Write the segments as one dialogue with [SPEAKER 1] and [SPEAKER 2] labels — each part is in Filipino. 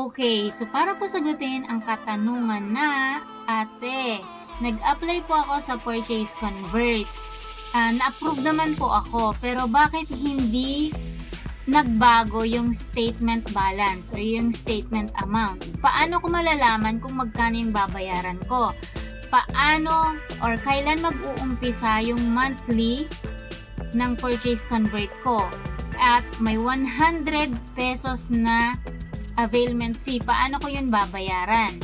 [SPEAKER 1] Okay, so para po sagutin ang katanungan na, ate, nag-apply po ako sa Purchase Convert. Ah, na-approve naman po ako, pero bakit hindi nagbago yung statement balance or yung statement amount? Paano ko malalaman kung magkano yung babayaran ko? Paano or kailan mag-uumpisa yung monthly ng Purchase Convert ko? At may 100 pesos na availment fee. Paano ko yun babayaran?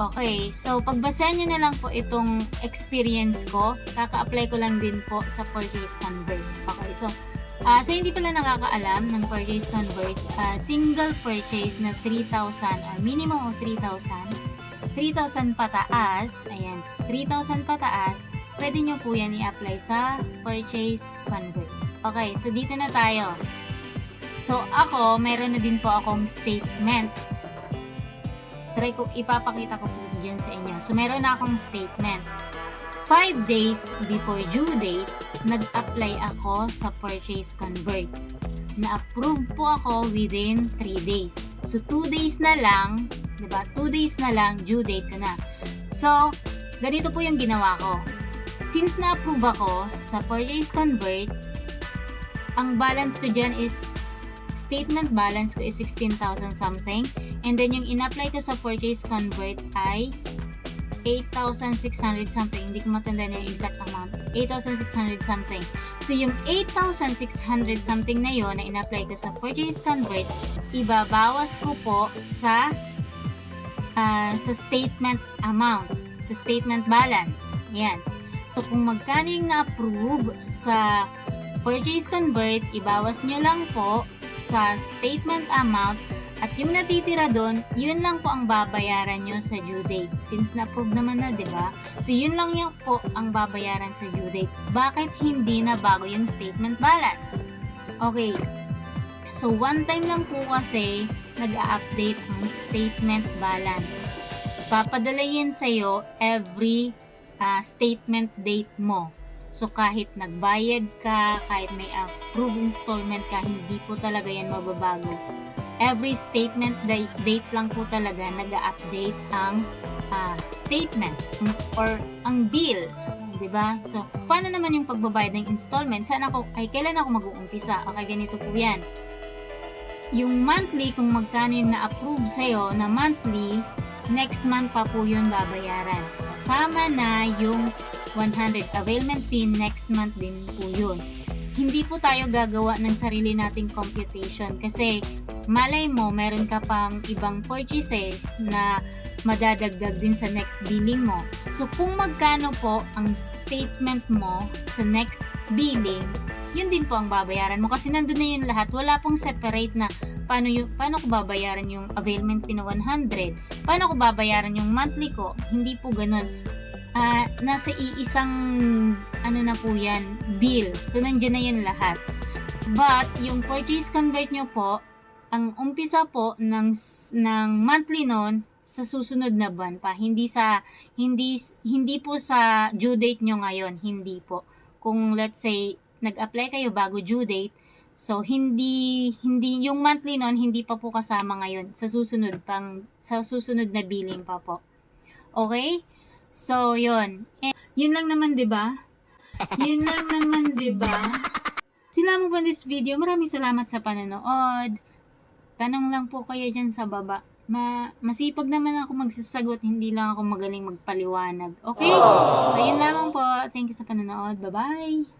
[SPEAKER 1] Okay, so pagbasahan nyo na lang po itong experience ko. Kaka-apply ko lang din po sa Purchase Convert. Okay, so ah so hindi pala nakakaalam ng Purchase Convert, ah, single purchase na 3,000 or minimum of 3,000, 3,000 pataas, ayan, 3,000 pataas, pwede nyo po yan i-apply sa Purchase Convert. Okay, so dito na tayo. So ako, meron na din po akong statement. Try ko, ipapakita ko po dyan sa inyo. So meron na akong statement. 5 days before due date, nag-apply ako sa Purchase Convert. Na-approve po ako within 3 days. So 2 days na lang, 'di ba? 2 days na lang due date ko na. So, ganito po yung ginawa ko. Since na-approve ako sa Purchase Convert, ang balance ko dyan is statement balance ko is 16,000 something. And then yung in-apply ko sa purchase convert ay 8,600 something. Hindi ko matanda na yung exact amount. 8,600 something. So yung 8,600 something na yon na in-apply ko sa purchase convert, ibabawas ko po sa ah, sa statement amount, sa statement balance. Yan. So kung magkano yung na-approve sa purchase convert, ibawas nyo lang po sa statement amount at yung natitira doon, yun lang po ang babayaran nyo sa due date. Since na-approve naman na, di ba? So, yun lang yung po ang babayaran sa due date. Bakit hindi na bago yung statement balance? Okay. So, one time lang po kasi nag-update ang statement balance. Papadala yan sa'yo every ah, statement date mo. So kahit nagbayad ka, kahit may approved installment ka, hindi po talaga yan mababago. Every statement date, lang po talaga nag-update ang ah, statement or ang bill. 'di ba? So, paano naman yung pagbabayad ng installment? Saan ako, ay kailan ako mag-uumpisa? Okay, ganito po yan. Yung monthly, kung magkano yung na-approve sa'yo na monthly, next month pa po yun babayaran. Kasama na yung 100 availment fee next month din po yun. Hindi po tayo gagawa ng sarili nating computation kasi malay mo meron ka pang ibang purchases na madadagdag din sa next billing mo. So kung magkano po ang statement mo sa next billing, yun din po ang babayaran mo kasi nandun na yun lahat. Wala pong separate na paano, yung, paano ko babayaran yung availment na 100, paano ko babayaran yung monthly ko. Hindi po ganun ah nasa iisang ano na po yan, bill. So, nandiyan na yun lahat. But, yung purchase convert nyo po, ang umpisa po ng, ng monthly nun, sa susunod na buwan pa. Hindi sa, hindi, hindi po sa due date nyo ngayon. Hindi po. Kung let's say, nag-apply kayo bago due date, so hindi, hindi, yung monthly nun, hindi pa po kasama ngayon. Sa susunod pang, sa susunod na billing pa po. Okay? So, yun. Eh, yun lang naman, di ba? Yun lang naman, di ba? Sila mo po this video. Maraming salamat sa panonood. Tanong lang po kayo dyan sa baba. Ma masipag naman ako magsasagot, hindi lang ako magaling magpaliwanag. Okay? So, yun lamang po. Thank you sa panonood. Bye-bye!